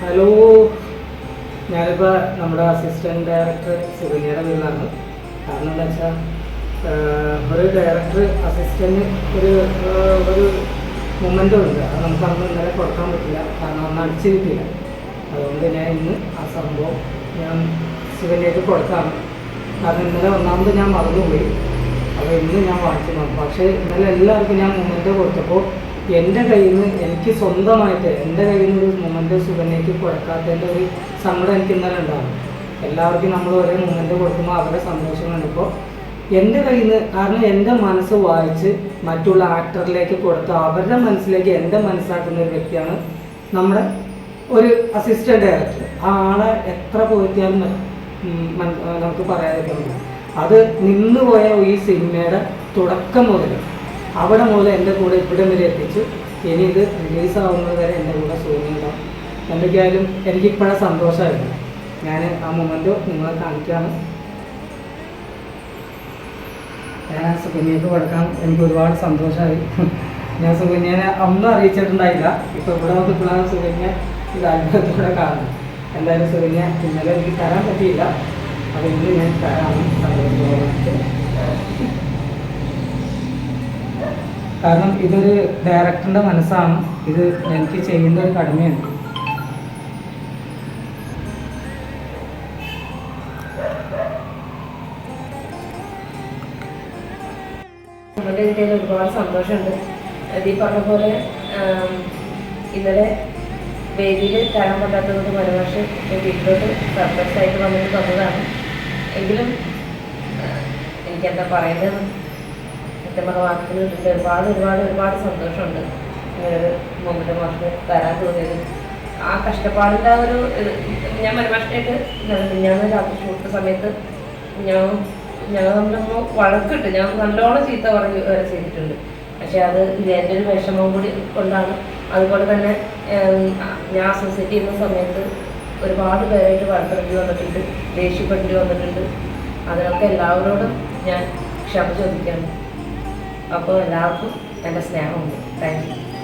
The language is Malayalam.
ഹലോ. ഞാനിപ്പോൾ നമ്മുടെ അസിസ്റ്റന്റ് ഡയറക്ടർ സുകന്യയുടെ വീടാണ് കാരണം എന്താ വെച്ചാൽ ഒരു ഡയറക്ടർ അസിസ്റ്റന്റ് ഒരു ഒരു മൊമെന്റ് ഉണ്ട്. അത് നമുക്ക് അന്ന് ഇന്നലെ കൊടുക്കാൻ പറ്റില്ല. കാരണം അന്ന് അടിച്ചു കിട്ടില്ല അതുകൊണ്ട് ഞാൻ ഇന്ന് ആ സംഭവം ഞാൻ സുകന്യക്ക് കൊടുക്കാം കാരണം ഇന്നലെ ഒന്നാമത് ഞാൻ മറന്നുപോയി. അപ്പോൾ ഇന്ന് ഞാൻ വാങ്ങിച്ചു നോക്കും. പക്ഷേ ഇന്നലെ എല്ലാവർക്കും ഞാൻ മൊമെന്റ് കൊടുത്തപ്പോൾ എന്റെ കയ്യിൽ നിന്ന് എനിക്ക് സ്വന്തമായിട്ട് എന്റെ കയ്യിൽ നിന്ന് ഒരു മൊമെന്റ് സുഖനേക്ക് കൊടുക്കാത്തതിന്റെ ഒരു സങ്കടം എനിക്ക് ഇന്നലെ ഉണ്ടാകും എല്ലാവർക്കും നമ്മൾ ഒരേ മൊമെന്റ് കൊടുക്കുമ്പോൾ അവരുടെ സന്തോഷം കണ്ടപ്പോൾ എന്റെ കയ്യിൽ നിന്ന് കാരണം എന്റെ മനസ്സ് വായിച്ച് മറ്റുള്ള ആക്ടറിലേക്ക് കൊടുത്ത് അവരുടെ മനസ്സിലേക്ക് എന്റെ മനസ്സാക്കുന്ന ഒരു വ്യക്തിയാണ് നമ്മുടെ ഒരു അസിസ്റ്റന്റ് ഡയറക്ടർ ആ ആളെ എത്ര പോയിട്ടാലും നമുക്ക് പറയാതിരിക്കുന്നില്ല അത് നിന്നുപോയ ഈ സിനിമയുടെ തുടക്കം മുതൽ അവിടെ മുതൽ എന്റെ കൂടെ ഇവിടെ വരെ എത്തിച്ചു. ഇനി ഇത് റിലീസാവുന്നത് വരെ എന്റെ കൂടെ സൂര്യനുണ്ടാവും എന്തൊക്കെയായാലും എനിക്കിപ്പോഴെ സന്തോഷമായിരുന്നു ഞാൻ ആ മൊമെന്റ് നിങ്ങളെ കാണിക്കുകയാണ്. ഞാൻ സുകന്യക്ക് കൊടുക്കാൻ എനിക്ക് ഒരുപാട് സന്തോഷമായി. ഞാൻ സുകന്യനെ ഒന്നും അറിയിച്ചിട്ടുണ്ടായില്ല. ഇപ്പോൾ ഇവിടെ വന്നപ്പോഴാണ് സുകന്യ ഇത് അത്ഭുതത്തോടെ കാണുന്നത് എന്തായാലും സുകന്യ ഇന്നലെ എനിക്ക് തരാൻ പറ്റിയില്ല. അപ്പോൾ ഇന്ന് ഞാൻ തരാം. സന്തോഷത്തോടെ കാരണം ഇതൊരു ഡയറക്ടറിന്റെ മനസ്സാണ്. ഇത് എനിക്ക് ചെയ്യേണ്ട ഒരു കടമയാണ്. ഒരുപാട് സന്തോഷമുണ്ട്. ഈ പറഞ്ഞ പോലെ ഇന്നലെ വേദിയിൽ തരാൻ പറ്റാത്തതുകൊണ്ട് മലഭാഷ വീട്ടിലോട്ട് സർപ്രൈസ് ആയിട്ട് വന്നിട്ട് തന്നതാണ്. എങ്കിലും എനിക്കെന്താ പറയുന്നത് സത്യമായ വാക്കുകൾ കിട്ടിയിട്ട് ഒരുപാട് ഒരുപാട് ഒരുപാട് സന്തോഷമുണ്ട്. ഇങ്ങനൊരു മൊമെന്റ് മാർക്ക് തരാൻ തോന്നിയത്. ആ കഷ്ടപ്പാടിന്റെ ആ ഒരു ഞാൻ മലഭാഷയായിട്ട് ഞാൻ രാത്രി ഷൂട്ട് സമയത്ത് ഞാൻ ഞങ്ങൾ തമ്മിലൊന്ന് വഴക്കിട്ട് ഞാൻ നല്ലോണം ചീത്ത പറഞ്ഞു വരെ ചെയ്തിട്ടുണ്ട്. പക്ഷെ അത് എന്റെ ഒരു വിഷമം കൂടി കൊണ്ടാണ്. അതുപോലെ തന്നെ ഞാൻ അസോസിയേറ്റ് ചെയ്യുന്ന സമയത്ത് ഒരുപാട് പേരായിട്ട് വഴക്കിറങ്ങി വന്നിട്ടുണ്ട് ദേഷ്യപ്പെടേണ്ടി വന്നിട്ടുണ്ട്. അതിനൊക്കെ എല്ലാവരോടും ഞാൻ ക്ഷമ ചോദിക്കുകയാണ്. അപ്പോൾ എല്ലാവർക്കും എന്റെ സ്നേഹമുണ്ട്. Thank you